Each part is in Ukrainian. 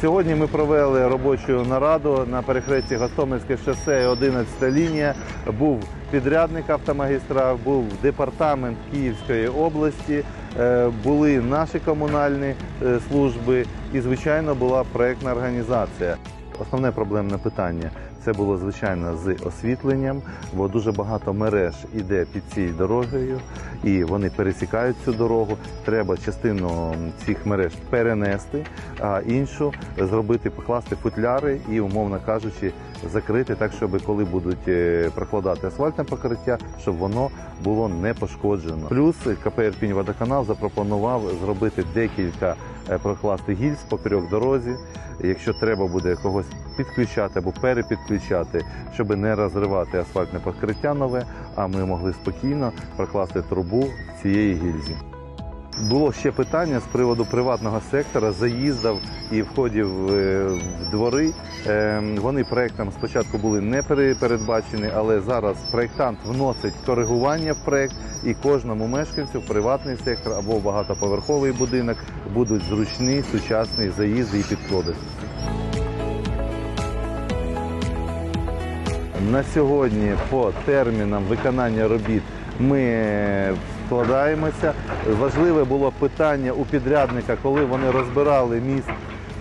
Сьогодні ми провели робочу нараду на перехресті Гостомельське шосе і 11 лінія. Був підрядник автомагістрав, був департамент Київської області, е, були наші комунальні е, служби і, звичайно, була проєктна організація. Основне проблемне питання це було звичайно з освітленням, бо дуже багато мереж іде під цією дорогою, і вони пересікають цю дорогу. Треба частину цих мереж перенести, а іншу зробити, покласти футляри і, умовно кажучи, закрити так, щоб коли будуть е, прокладати асфальтне покриття, щоб воно було не пошкоджено. Плюс КП «Ірпінь водоканал запропонував зробити декілька е, прокласти гільз поперек дорозі. Якщо треба буде когось підключати або перепідключати, щоб не розривати асфальтне покриття нове, а ми могли спокійно прокласти трубу цієї гільзі. Було ще питання з приводу приватного сектора, заїздів і входів е, в двори. Е, Вони проектом спочатку були не пере- передбачені, але зараз проектант вносить коригування в проект, і кожному мешканцю приватний сектор або багатоповерховий будинок будуть зручні сучасні заїзди і підходи. На сьогодні по термінам виконання робіт ми вкладаємося. Важливе було питання у підрядника, коли вони розбирали міст,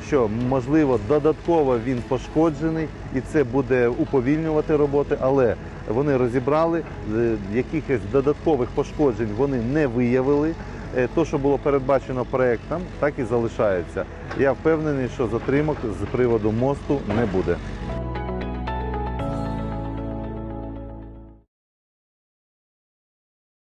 що можливо додатково він пошкоджений і це буде уповільнювати роботи, але вони розібрали е, якихось додаткових пошкоджень вони не виявили. Е, То, що було передбачено проектом, так і залишається. Я впевнений, що затримок з приводу мосту не буде.